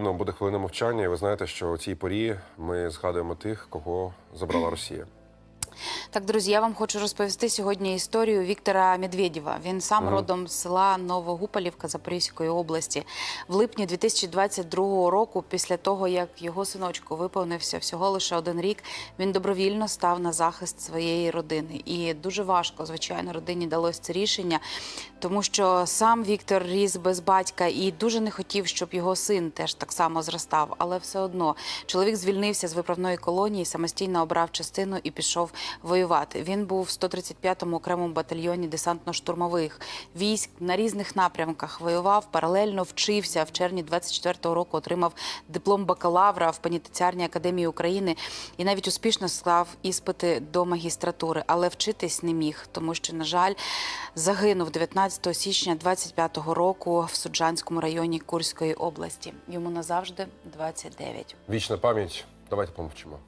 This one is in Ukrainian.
Буде хвилина мовчання, і ви знаєте, що у цій порі ми згадуємо тих, кого забрала Росія. Так, друзі, я вам хочу розповісти сьогодні історію Віктора Медведєва. Він сам родом з села Новогупалівка Запорізької області. В липні 2022 року, після того як його синочку виповнився всього лише один рік, він добровільно став на захист своєї родини. І дуже важко, звичайно, родині далось це рішення, тому що сам Віктор ріс без батька і дуже не хотів, щоб його син теж так само зростав. Але все одно чоловік звільнився з виправної колонії, самостійно обрав частину і пішов воювати. Він був в 135-му окремому батальйоні десантно-штурмових військ на різних напрямках. Воював паралельно вчився в червні 24-го року. Отримав диплом бакалавра в пенітенціарній академії України і навіть успішно склав іспити до магістратури, але вчитись не міг, тому що, на жаль, загинув 19 січня 25-го року в Суджанському районі Курської області. Йому назавжди 29. Вічна пам'ять. Давайте помовчимо.